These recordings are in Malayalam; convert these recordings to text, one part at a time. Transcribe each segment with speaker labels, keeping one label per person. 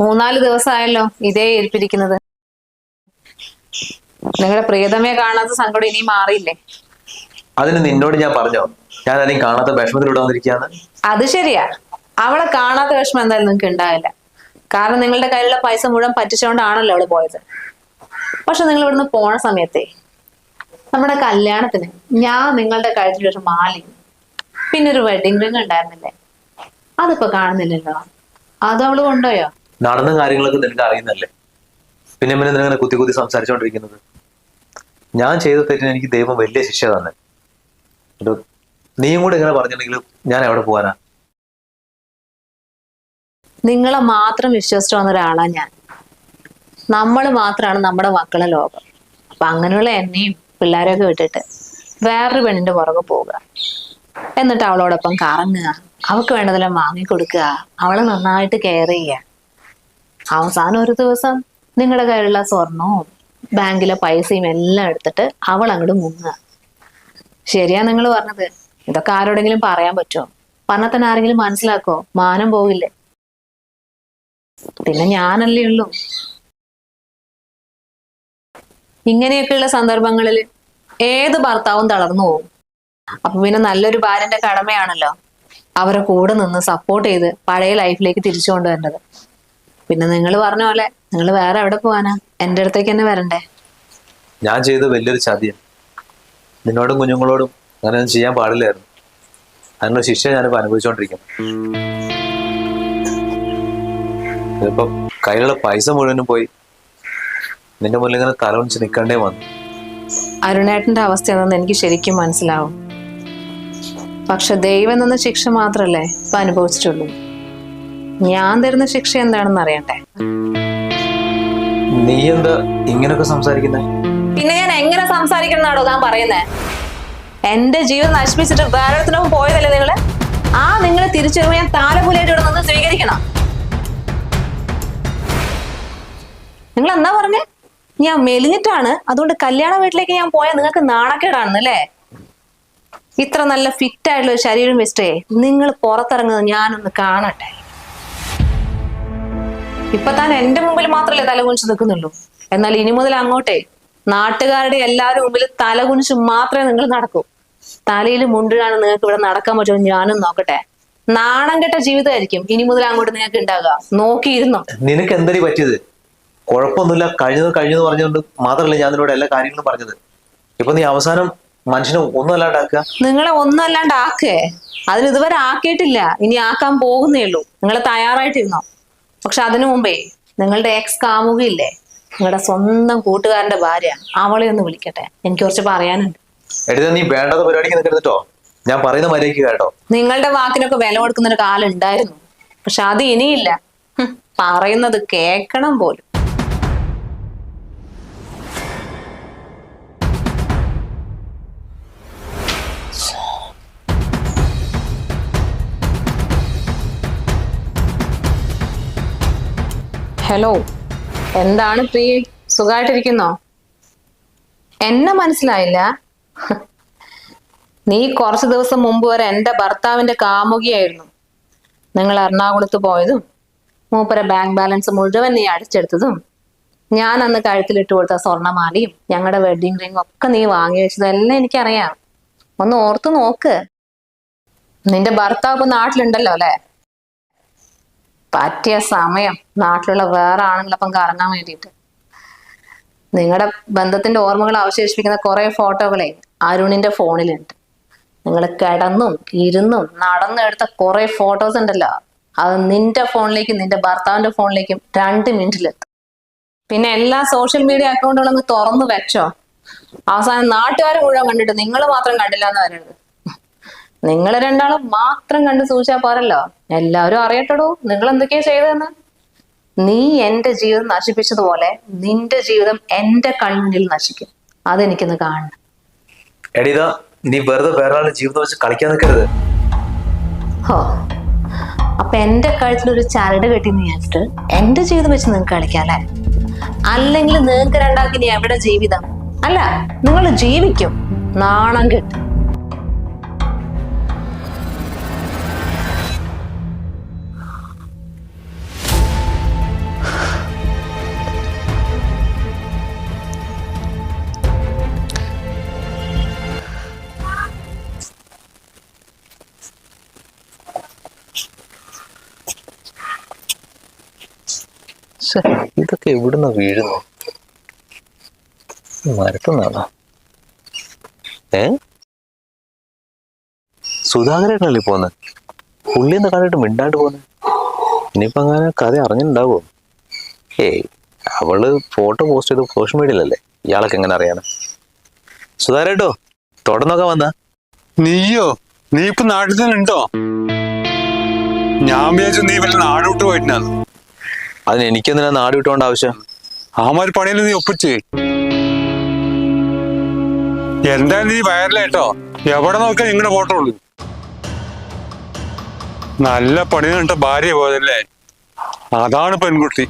Speaker 1: മൂന്നാൽ ദിവസമായല്ലോ ഇതേ ഏൽപ്പിരിക്കുന്നത്. നിങ്ങളുടെ പ്രിയതമയെ കാണാത്ത സങ്കടം ഇനി മാറിയില്ലേ?
Speaker 2: അതിന് നിന്നോട് ഞാൻ പറഞ്ഞോ? ഞാൻ അല്ലെങ്കിൽ കാണാത്ത വിഷമത്തിലൂടെ വന്നിരിക്കുകയാണ്?
Speaker 1: അത് ശരിയാ. അവളെ കാണാത്ത വിഷമം എന്തായാലും നിങ്ങൾക്ക് ഉണ്ടാവില്ല. കാരണം നിങ്ങളുടെ കയ്യിലുള്ള പൈസ മുഴുവൻ പറ്റിച്ചുകൊണ്ടാണല്ലോ അവൾ പോയത്. പക്ഷെ നിങ്ങൾ ഇവിടുന്ന് പോണ സമയത്തെ നമ്മുടെ കല്യാണത്തിന് ഞാൻ നിങ്ങളുടെ കഴുത്തിൽ ഒരു മാലയും പിന്നെ ഒരു വെഡിങ് റിംഗ് ഉണ്ടായിരുന്നില്ലേ? അതിപ്പോ കാണുന്നില്ലല്ലോ. അത് അവൾ കൊണ്ടുപോയോ?
Speaker 2: നടന്ന കാര്യങ്ങളൊക്കെ നിനക്ക് അറിയുന്നല്ലേ പിന്നെ പിന്നെ നിനങ്ങനെ കുത്തി കുത്തി സംസാരിച്ചുകൊണ്ടിരിക്കുന്നത് ഞാൻ ചെയ്ത തെറ്റിന് എനിക്ക് ദൈവം വലിയ ശിക്ഷ തന്നെ. നീയും കൂടെ ഇങ്ങനെ പറഞ്ഞിട്ടുണ്ടെങ്കിൽ ഞാൻ എവിടെ പോകാനാ
Speaker 1: നിങ്ങളെ മാത്രം വിശ്വസിച്ചു വന്ന ഒരാളാ ഞാൻ. നമ്മൾ മാത്രമാണ് നമ്മുടെ മക്കളെ ലോകം. അപ്പൊ അങ്ങനെയുള്ള എന്നെയും പിള്ളേരെയൊക്കെ വിട്ടിട്ട് വേറൊരു പെണ്ണിന്റെ പുറകെ പോവുക. എന്നിട്ട് അവളോടൊപ്പം കറങ്ങുക. അവൾക്ക് വേണ്ടതെല്ലാം വാങ്ങിക്കൊടുക്കുക. അവളെ നന്നായിട്ട് കെയർ ചെയ്യുക. അവസാനം ഒരു ദിവസം നിങ്ങളുടെ കയ്യിലുള്ള സ്വർണവും ബാങ്കിലെ പൈസയും എല്ലാം എടുത്തിട്ട് അവൾ അങ്ങോട്ട് മുങ്ങുക. ശരിയാ നിങ്ങൾ പറഞ്ഞത്. ഇതൊക്കെ ആരോടെങ്കിലും പറയാൻ പറ്റുമോ? പറഞ്ഞാൽ തന്നെ ആരെങ്കിലും മനസ്സിലാക്കോ മാനം പോകില്ലേ പിന്നെ ഞാനല്ലേ ഉള്ളൂ. ഇങ്ങനെയൊക്കെയുള്ള സന്ദർഭങ്ങളിൽ ഏത് ഭർത്താവും തളർന്നു പോകും. അപ്പൊ പിന്നെ നല്ലൊരു ഭാര്യന്റെ കടമയാണല്ലോ. അവരെ കൂടെ നിന്ന് സപ്പോർട്ട് ചെയ്ത് പഴയ ലൈഫിലേക്ക് തിരിച്ചു കൊണ്ടുവരേണ്ടത് പിന്നെ നിങ്ങൾ പറഞ്ഞ പോലെ നിങ്ങൾ വേറെ എവിടെ പോവാനാ? എന്റെ അടുത്തേക്ക് തന്നെ വരണ്ടേ?
Speaker 2: ഞാൻ ചെയ്ത വലിയൊരു ചതിയാണ് നിന്നോടും കുഞ്ഞുങ്ങളോടും അങ്ങനെയൊന്നും ചെയ്യാൻ പാടില്ലായിരുന്നു. അതിനുള്ള ശിക്ഷ ഞാനിപ്പോ അനുഭവിച്ചുകൊണ്ടിരിക്കുന്നു ഇതിപ്പോ കയ്യിലുള്ള പൈസ മുഴുവനും പോയി നിന്റെ മുന്നിൽ ഇങ്ങനെ തലവണിച്ച് നിൽക്കേണ്ടേ വന്നു.
Speaker 1: അരുണേട്ടന്റെ അവസ്ഥ എനിക്ക് ശരിക്കും മനസ്സിലാവും. പക്ഷെ ദൈവം എന്ന ശിക്ഷ മാത്രല്ലേ ഇപ്പൊ അനുഭവിച്ചിട്ടുള്ളൂ. ഞാൻ തരുന്ന ശിക്ഷ എന്താണെന്ന് അറിയട്ടെ?
Speaker 2: നീ എന്താ ഇങ്ങനൊക്കെ സംസാരിക്കുന്നേ?
Speaker 1: പിന്നെ ഞാൻ എങ്ങനെ സംസാരിക്കണെന്നാണോ ഞാൻ താൻ പറയുന്നേ? എന്റെ ജീവിതം നശിപ്പിച്ചിട്ട് വേറൊരുത്തിനും പോയതല്ലേ നിങ്ങൾ? ആ നിങ്ങളെ തിരിച്ചു ഞാൻ താലപൂലായിട്ട് ഇവിടെ നിന്ന് സ്വീകരിക്കണം. നിങ്ങൾ എന്താ പറഞ്ഞേ? ഞാൻ മെലിഞ്ഞിട്ടാണ്. അതുകൊണ്ട് കല്യാണ വീട്ടിലേക്ക് ഞാൻ പോയാൽ നിങ്ങൾക്ക് നാണക്കേടാണെന്ന് അല്ലേ? ഇത്ര നല്ല ഫിറ്റ് ആയിട്ടുള്ള ഒരു ശരീരം വെച്ചിട്ടേ നിങ്ങൾ പുറത്തിറങ്ങുന്നത് ഞാനൊന്ന് കാണട്ടെ. ഇപ്പൊ താൻ എന്റെ മുമ്പിൽ മാത്രമല്ലേ തലകുനിച്ച് നിൽക്കുന്നുള്ളൂ. എന്നാൽ ഇനി മുതൽ അങ്ങോട്ടേ നാട്ടുകാരുടെ എല്ലാവരും മുമ്പിൽ തലകുനിച്ച് മാത്രമേ നിങ്ങൾ നടക്കൂ. തലയിൽ മുണ്ടിടാണ് നിങ്ങൾക്ക് ഇവിടെ നടക്കാൻ പറ്റുമോ ഞാനും നോക്കട്ടെ. നാണം കെട്ട ജീവിതമായിരിക്കും ഇനി മുതൽ അങ്ങോട്ട് നിങ്ങൾക്ക് ഉണ്ടാകുക നോക്കിയിരുന്നോ?
Speaker 2: നിനക്ക് എന്തടി പറ്റിയത്? കുഴപ്പമൊന്നുമില്ല. കഴിഞ്ഞത് കഴിഞ്ഞെന്ന് പറഞ്ഞുകൊണ്ട് മാത്രമല്ല ഞാൻ നിന്നോട് എല്ലാ കാര്യങ്ങളും പറഞ്ഞത്? ഇപ്പൊ നീ അവസാനം മനുഷ്യനെ ഒന്നല്ലാണ്ടാക്കുക
Speaker 1: നിങ്ങളെ ഒന്നല്ലാണ്ടാക്കേ അതിന് ഇതുവരെ ആക്കിയിട്ടില്ല. ഇനി ആക്കാൻ പോകുന്നേ ഉള്ളൂ. നിങ്ങൾ തയ്യാറായിട്ടിരുന്നോ? പക്ഷെ അതിനു മുമ്പേ നിങ്ങളുടെ എക്സ് കാമുകയില്ലേ? നിങ്ങളുടെ സ്വന്തം കൂട്ടുകാരന്റെ ഭാര്യ അവളെ ഒന്ന് വിളിക്കട്ടെ. എനിക്ക് കുറച്ച് പറയാനുണ്ട്.
Speaker 2: എഴുതാ നീ വേണ്ടാത്ത പരിപാടിക്ക് നിൽക്കരുതട്ടോ ഞാൻ പറയുന്ന കേട്ടോ.
Speaker 1: നിങ്ങളുടെ വാക്കിനൊക്കെ വില കൊടുക്കുന്ന ഒരു കാലം ഉണ്ടായിരുന്നു. പക്ഷെ അത് ഇനിയില്ല. പറയുന്നത് കേൾക്കണം പോലും. ഹലോ എന്താണ് പ്രിയ സുഖമായിട്ടിരിക്കുന്നോ എന്നെ മനസ്സിലായില്ല. നീ കുറച്ച് ദിവസം മുമ്പ് വരെ എന്റെ ഭർത്താവിന്റെ കാമുകിയായിരുന്നു. നിങ്ങൾ എറണാകുളത്ത് പോയതും മൂപ്പര ബാങ്ക് ബാലൻസ് മുഴുവൻ നീ അടിച്ചെടുത്തതും ഞാൻ അന്ന് കഴുത്തിലിട്ട് കൊടുത്ത സ്വർണമാലയും ഞങ്ങളുടെ വെഡിങ് റിംഗ് ഒക്കെ നീ വാങ്ങി വെച്ചതെല്ലാം എനിക്കറിയാം. ഒന്ന് ഓർത്ത് നോക്ക്. നിന്റെ ഭർത്താവ് നാട്ടിലുണ്ടല്ലോ അല്ലെ? പറ്റിയ സമയം. നാട്ടിലുള്ള വേറെ ആണുങ്ങളൊപ്പം കറങ്ങാൻ വേണ്ടിയിട്ട്. നിങ്ങളുടെ ബന്ധത്തിന്റെ ഓർമ്മകൾ അവശേഷിപ്പിക്കുന്ന കുറെ ഫോട്ടോകളെ അരുണിന്റെ ഫോണിലുണ്ട്. നിങ്ങൾ കിടന്നും ഇരുന്നും നടന്നും എടുത്ത കുറെ ഫോട്ടോസ് ഉണ്ടല്ലോ. അത് നിന്റെ ഫോണിലേക്കും നിന്റെ ഭർത്താവിന്റെ ഫോണിലേക്കും രണ്ട് മിനിറ്റിലെത്തും. പിന്നെ എല്ലാ സോഷ്യൽ മീഡിയ അക്കൗണ്ടുകളും തുറന്നു വെച്ചോ. അവസാനം നാട്ടുകാരെ മുഴുവൻ കണ്ടിട്ട് നിങ്ങൾ മാത്രം കണ്ടില്ല എന്ന് പറയരുത് നിങ്ങൾ രണ്ടാളും മാത്രം കണ്ട് സൂക്ഷിച്ചാൽ പോരല്ലോ. എല്ലാവരും അറിയട്ടടോ നിങ്ങൾ എന്തൊക്കെയാ ചെയ്തതെന്ന്? നീ എന്റെ ജീവിതം നശിപ്പിച്ചതുപോലെ നിന്റെ ജീവിതം എന്റെ കണ്ണിൽ നശിക്കും. അതെനിക്കൊന്ന് കാണണം.
Speaker 2: എടീതാ നീ വെറുതെ വേറെ ജീവിതം വെച്ച് കളിക്കാൻ നിൽക്കരുത്.
Speaker 1: ഹോ. അപ്പൊ എന്റെ കഴുത്തിൽ ഒരു ചരട് കെട്ടി വിചാരിച്ചിട്ട് എന്റെ ജീവിതം വെച്ച് നിങ്ങൾക്ക് കളിക്കാല്ലേ അല്ലെങ്കിൽ നിങ്ങൾക്ക് രണ്ടാക്കി നീ എവിടെ ജീവിതം? അല്ല നിങ്ങൾ ജീവിക്കും. നാണം കെട്ട്.
Speaker 2: ഇതൊക്കെ എവിടുന്ന വീഴുന്നു? മരത്തുനിന്നാണോ? ഏ? സുധാകരനല്ലേ പോന്ന്? പുള്ളി എന്താ കണ്ടിട്ട് മിണ്ടാണ്ട് പോന്ന്? ഇനിയിപ്പോ അങ്ങനെ കഥ അറിഞ്ഞിട്ടുണ്ടാവോ? ഏയ് അവൾ ഫോട്ടോ പോസ്റ്റ് ചെയ്ത് സോഷ്യൽ മീഡിയയിലല്ലേ? ഇയാളൊക്കെ എങ്ങനെ അറിയാന്? സുധാകരട്ടോ തുടർന്നൊക്കെ വന്ന?
Speaker 3: നീയോ? നീ ഇപ്പൊ നാട്ടിൽ തന്നെ ഉണ്ടോ? ഞാൻ വിചാരിച്ചു നീ വല്ല നാടോട്ട് വിട്ട് പോയിട്ടാണ്
Speaker 2: അതിന് എനിക്കെന്തിനാ നാട് വിട്ടോണ്ട ആവശ്യം?
Speaker 3: ആമാര് പണിയിൽ നീ ഒപ്പിച്ച്. എന്തായാലും നീ വയറിലേട്ടോ എവിടെ നോക്കിയാൽ നിങ്ങളുടെ ഫോട്ടോ ഉള്ളു. നല്ല പണി കണ്ട ഭാര്യ പോയതല്ലേ? അതാണ് പെൺകുട്ടി.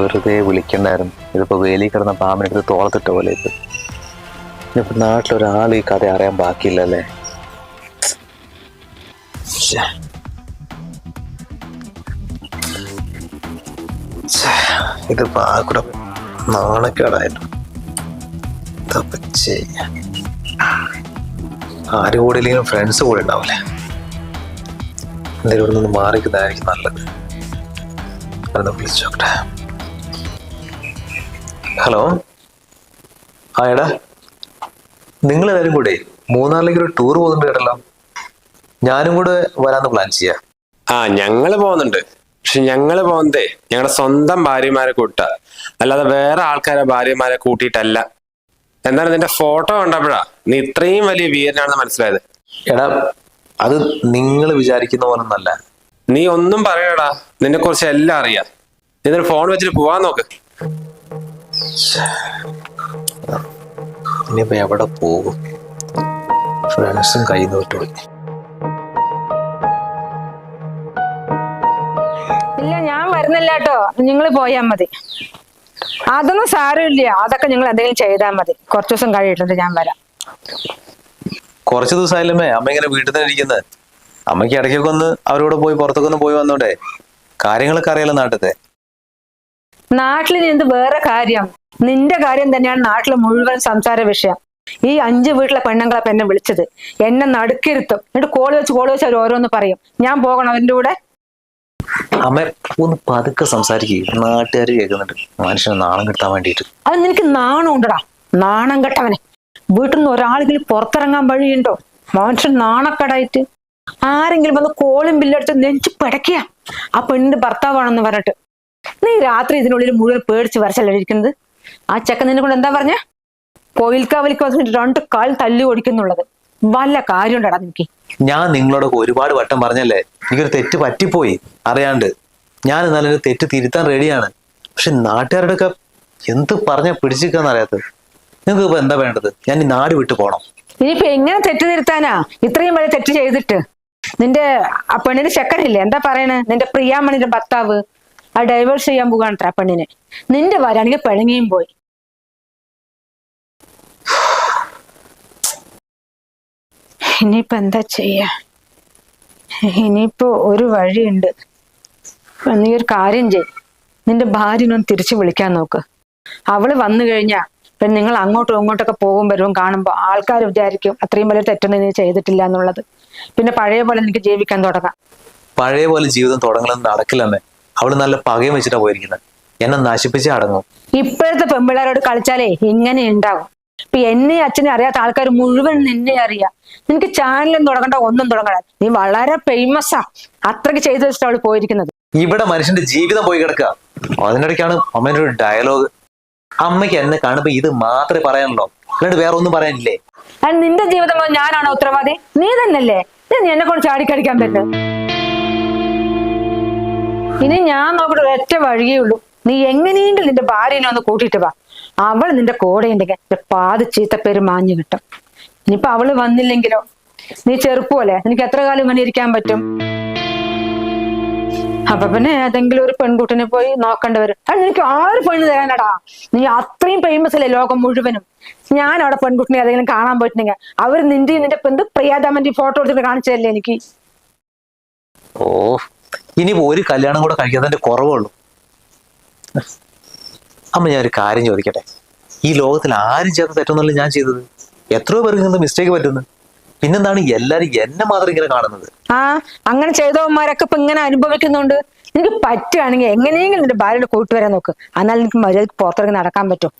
Speaker 2: വെറുതെ വിളിക്കണ്ടായിരുന്നു. ഇതിപ്പോ വേലി കിടന്ന പാമ്പിനെടുത്ത് തോളത്തിട്ട പോലെ ഇപ്പൊ നാട്ടിലൊരാൾ ഈ കഥ അറിയാൻ ബാക്കിയില്ലല്ലേ? ഛേ. ഛേ, ഇതിപ്പോ ആ കൂടെ നാണക്കേടായിരുന്നു ഇതപ്പൊ ചെയ്യാൻ ആരും കൂടെ ഇല്ലെങ്കിലും ഫ്രണ്ട്സ് കൂടെ ഉണ്ടാവില്ലേ എന്തെങ്കിലും ഇവിടെ നിന്ന് മാറിക്കുന്നതായിരിക്കും നല്ലത്. ഒന്ന് വിളിച്ചു നോക്കട്ടെ. ഹലോ? ആ എടാ. നിങ്ങൾ എല്ലാവരും കൂടെ മൂന്നാറിലേക്ക് ഒരു ടൂർ പോകുന്നുണ്ട് കേട്ടല്ലോ. ഞാനും കൂടെ വരാന്ന് പ്ലാൻ ചെയ്യാം.
Speaker 4: ആ ഞങ്ങൾ പോകുന്നുണ്ട് പക്ഷെ ഞങ്ങൾ പോകുന്നതേ ഞങ്ങളുടെ സ്വന്തം ഭാര്യമാരെ കൂട്ട. അല്ലാതെ വേറെ ആൾക്കാരെ ഭാര്യമാരെ കൂട്ടിയിട്ടല്ല. എന്താണ് നിന്റെ ഫോട്ടോ കണ്ടപ്പോഴാ? നീ ഇത്രയും വലിയ വീരനാണെന്ന് മനസ്സിലായത്.
Speaker 2: എടാ അത് നിങ്ങൾ വിചാരിക്കുന്ന പോലെ ഒന്നല്ല.
Speaker 4: നീ ഒന്നും പറയടാ. നിന്നെ കുറിച്ച് എല്ലാം അറിയാം. നീ നിന്റെ ഫോൺ വെച്ചിട്ട് പോവാൻ നോക്ക്.
Speaker 2: ഇനിയിപ്പോ എവിടെ പോകും? ഫ്രണ്ട്സും കൈ നോട്ടുപോയി
Speaker 5: ഇല്ല ഞാൻ വരുന്നില്ല കേട്ടോ നിങ്ങൾ പോയാൽ മതി. അതൊന്നും സാരമില്ല. അതൊക്കെ നിങ്ങൾ എന്തെങ്കിലും ചെയ്താൽ മതി. കുറച്ചു ദിവസം കഴിയിട്ടുണ്ട് ഞാൻ വരാം.
Speaker 2: കുറച്ച് ദിവസമായാലുമേ അമ്മ ഇങ്ങനെ വീട്ടിൽ തന്നെ ഇരിക്കുന്നത് അമ്മയ്ക്ക് ഇടയ്ക്കൊക്കെ ഒന്ന് അവരോട് പോയി പുറത്തൊക്കെ ഒന്ന് പോയി വന്നോട്ടെ കാര്യങ്ങളൊക്കെ അറിയാലോ നാട്ടിലത്തെ.
Speaker 5: നാട്ടിൽ എന്ത് വേറെ കാര്യം? നിന്റെ കാര്യം തന്നെയാണ് നാട്ടിലെ മുഴുവൻ സംസാര വിഷയം. ഈ അഞ്ച് വീട്ടിലെ പെണ്ണുങ്ങളെ എന്നെ വിളിച്ചത്. എന്നെ നടുക്കിരുത്തും. എന്നിട്ട് കോൾ വെച്ച് കോൾ വെച്ച് അവർ ഓരോന്ന് പറയും. ഞാൻ പോകണം അവന്റെ കൂടെ.
Speaker 2: അമ്മ ഒന്ന് പതുക്കെ സംസാരിക്കുക നാട്ടുകാർ കേൾക്കുന്നുണ്ട്. മനുഷ്യനെ നാണം കിട്ടാൻ വേണ്ടിയിട്ട്.
Speaker 5: അത് നിനക്ക് നാണം ഉണ്ടടാ. നാണം കെട്ടവനെ. വീട്ടിൽ നിന്ന് ഒരാളെങ്കിലും പുറത്തിറങ്ങാൻ വഴിയുണ്ടോ? മനുഷ്യൻ നാണക്കടായിട്ട്. ആരെങ്കിലും വന്ന് കോളും ബില്ലെടുത്ത് നെഞ്ചു പിടയ്ക്കുക. ആ പെണ്ണിന്റെ ഭർത്താവാണെന്ന് പറഞ്ഞിട്ട്. നീ രാത്രി ഇതിനുള്ളിൽ മുഴുവൻ പേടിച്ച് വരച്ചല്ലേ ഇരിക്കുന്നത്? ആ ചെക്കൻ നിന്നെ കൊണ്ട് എന്താ പറഞ്ഞ? കോയിൽക്കാവലിക്ക് വന്നിട്ട് രണ്ട് കാൽ തല്ലി ഓടിക്കുന്നുള്ളത്. വല്ല കാര്യം ഉണ്ടടാ നിനക്ക്.
Speaker 2: ഞാൻ നിങ്ങളോട് ഒരുപാട് വട്ടം പറഞ്ഞല്ലേ എനിക്കൊരു തെറ്റ് പറ്റിപ്പോയി അറിയാണ്ട്. ഞാൻ എന്നാലും ഒരു തെറ്റ് തിരുത്താൻ റെഡിയാണ് പക്ഷെ നാട്ടുകാരുടെ ഒക്കെ എന്ത് പറഞ്ഞാൽ പിടിച്ചിരിക്കാന്ന് അറിയാത്തത്. നിങ്ങൾക്ക് ഇപ്പൊ എന്താ വേണ്ടത്? ഞാൻ ഈ നാട് വിട്ടു പോണം.
Speaker 5: ഇനിയിപ്പോ എങ്ങനെ തെറ്റ് തിരുത്താനാ? ഇത്രയും വലിയ തെറ്റ് ചെയ്തിട്ട്. നിന്റെ ആ പെണ്ണിന് ചെക്കനില്ലേ എന്താ പറയണേ? നിന്റെ പ്രിയാമണിന്റെ ഭർത്താവ് ആ ഡൈവേഴ്സ് ചെയ്യാൻ പോകാണത്ര ആ പെണ്ണിനെ. നിന്റെ വരാണെങ്കിൽ പിണങ്ങിയും പോയി. ഇനിയിപ്പോ എന്താ ചെയ്യാ? ഇനിയിപ്പോ ഒരു വഴിയുണ്ട്. നീ ഒരു കാര്യം ചെയ്. നിന്റെ ഭാര്യനൊന്ന് തിരിച്ചു വിളിക്കാൻ നോക്ക്. അവൾ വന്നു കഴിഞ്ഞാ പിന്നെ നിങ്ങൾ അങ്ങോട്ടും ഇങ്ങോട്ടൊക്കെ പോകും വരും കാണുമ്പോൾ ആൾക്കാർ വിചാരിക്കും അത്രയും വലിയ തെറ്റൊന്നും നീ ചെയ്തിട്ടില്ല എന്നുള്ളത്. പിന്നെ പഴയ പോലെ എനിക്ക് ജീവിക്കാൻ തുടങ്ങാം.
Speaker 2: പഴയ പോലെ ജീവിതം തുടങ്ങണമെന്ന് നടക്കില്ലെന്നേ. അവൾ നല്ല പകയും വെച്ചിട്ടാ പോയിരിക്കുന്നത് എന്നെ നശിപ്പിച്ചേ അടങ്ങും.
Speaker 5: ഇപ്പോഴത്തെ പെമ്പിള്ളേരോട് കളിച്ചാലേ ഇങ്ങനെ ഉണ്ടാവും. ഇപ്പൊ എന്നെ അച്ഛനെ അറിയാത്ത ആൾക്കാർ മുഴുവൻ നിന്നെ അറിയാം. നിനക്ക് ചാനലും തുടങ്ങണ്ട ഒന്നും തുടങ്ങണ്ട. നീ വളരെ ഫേമസാ അത്രയ്ക്ക് ചെയ്തു വെച്ചിട്ട് അവൾ പോയിരിക്കുന്നത്.
Speaker 2: ഇവിടെ മനുഷ്യന്റെ ജീവിതം പോയി കിടക്കുക. അതിനിടയ്ക്കാണ് അമ്മേന്റെ ഒരു ഡയലോഗ് അമ്മയ്ക്ക് എന്നെ കാണുമ്പോ ഇത് മാത്രമേ പറയാനുള്ളൂ. അല്ലാണ്ട് വേറെ ഒന്നും പറയാനില്ലേ?
Speaker 5: അത് നിന്റെ ജീവിതം ഞാനാണോ ഉത്തരവാദി? നീ തന്നെയല്ലേ? നീ എന്നെ കൊണ്ട് ചാടിക്കടിക്കാൻ പറ്റും ഇനി ഞാൻ നോക്കട്ടെ ഒരൊറ്റ വഴിയേ ഉള്ളൂ. നീ എങ്ങനെയെങ്കിലും നിന്റെ ഭാര്യനെ ഒന്ന് കൂട്ടിയിട്ട് വാ. അവൾ നിന്റെ കൂടെ ഉണ്ടെങ്കിൽ പാതി ചീത്ത ചീത്തപ്പേര് മാഞ്ഞു കിട്ടും. ഇനിയിപ്പൊ അവൾ വന്നില്ലെങ്കിലോ? നീ ചെറുപ്പമല്ലേ നിനക്ക് എത്ര കാലം ഇങ്ങനെ ഇരിക്കാൻ പറ്റും? അപ്പൊ പിന്നെ ഏതെങ്കിലും ഒരു പെൺകുട്ടിനെ പോയി നോക്കേണ്ടി വരും അത് നിനക്ക് ആര് പെണ്ണ് തരാനടാ? നീ അത്രയും ഫേമസ് അല്ലേ ലോകം മുഴുവനും? ഞാൻ അവിടെ പെൺകുട്ടിനെ ഏതെങ്കിലും കാണാൻ പോയിട്ടുണ്ടെങ്കിൽ അവർ നിന്റെ നിന്റെ എന്ത് പ്രിയാദാമന്റെ ഫോട്ടോ എടുത്തിട്ട് കാണിച്ചതല്ലേ എനിക്ക്?
Speaker 2: ഓ ഇനി ഒരു കല്യാണം കൂടെ കഴിക്കാതെ കുറവുള്ളൂ അമ്മ ഞാൻ ഒരു കാര്യം ചോദിക്കട്ടെ? ഈ ലോകത്തിൽ ആരും ചെയ്ത തെറ്റൊന്നുമല്ല ഞാൻ ചെയ്തത്. എത്രയോ പേർക്ക് നിന്ന് മിസ്റ്റേക്ക് പറ്റുന്നു. പിന്നെന്താണ് എല്ലാരും എന്നെ മാത്രം ഇങ്ങനെ കാണുന്നത്?
Speaker 5: ആ അങ്ങനെ ചെയ്തവന്മാരൊക്കെ ഇപ്പൊ ഇങ്ങനെ അനുഭവിക്കുന്നുണ്ട്. എനിക്ക് പറ്റുകയാണെങ്കിൽ എങ്ങനെയെങ്കിലും നിന്റെ ഭാര്യയുടെ കൂട്ടുവരാൻ നോക്ക്. എന്നാൽ എനിക്ക് മര്യാദയ്ക്ക് പുറത്തിറങ്ങി നടക്കാൻ പറ്റും.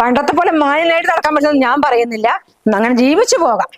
Speaker 5: പണ്ടത്തെ പോലെ മാന്യനായിട്ട് നടക്കാൻ പറ്റുമെന്ന് ഞാൻ പറയുന്നില്ല. അങ്ങനെ ജീവിച്ചു പോകാം.